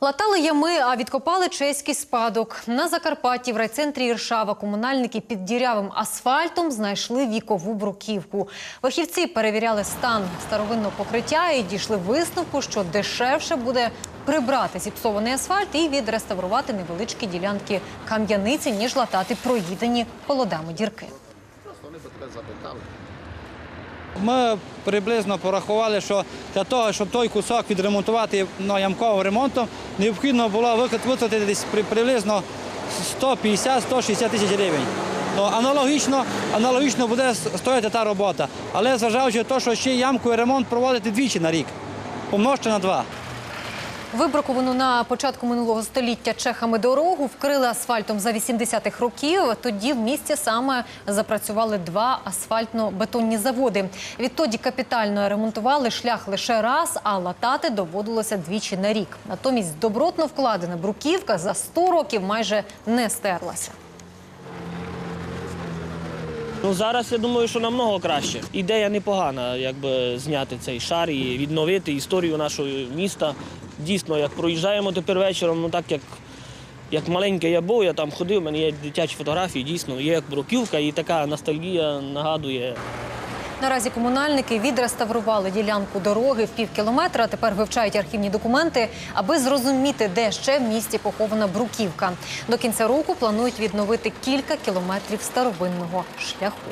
Латали ями, а відкопали чеський спадок. На Закарпатті в райцентрі Іршава комунальники під дірявим асфальтом знайшли вікову бруківку. Фахівці перевіряли стан старовинного покриття і дійшли висновку, що дешевше буде прибрати зіпсований асфальт і відреставрувати невеличкі ділянки кам'яниці, ніж латати проїдені холодами дірки. Ми приблизно порахували, що для того, щоб той кусок відремонтувати ямковим ремонтом, необхідно було витратити десь приблизно 150-160 тисяч гривень. Ну, аналогічно, аналогічно буде стояти та робота. Але зважаючи на те, що ще ямку і ремонт проводити двічі на рік, помножте на два. Вибруковану на початку минулого століття чехами дорогу вкрили асфальтом за 80-х років. Тоді в місті саме запрацювали два асфальтно-бетонні заводи. Відтоді капітально ремонтували шлях лише раз, а латати доводилося двічі на рік. Натомість добротно вкладена бруківка за 100 років майже не стерлася. Ну зараз я думаю, що намного краще. Ідея непогана, якби зняти цей шар і відновити історію нашого міста. Дійсно, як проїжджаємо тепер вечором, ну так як, як маленький я був, я там ходив, у мене є дитячі фотографії, дійсно, є як бруківка і така ностальгія нагадує. Наразі комунальники відреставрували ділянку дороги в пів кілометра. Тепер вивчають архівні документи, аби зрозуміти, де ще в місті похована бруківка. До кінця року планують відновити кілька кілометрів старовинного шляху.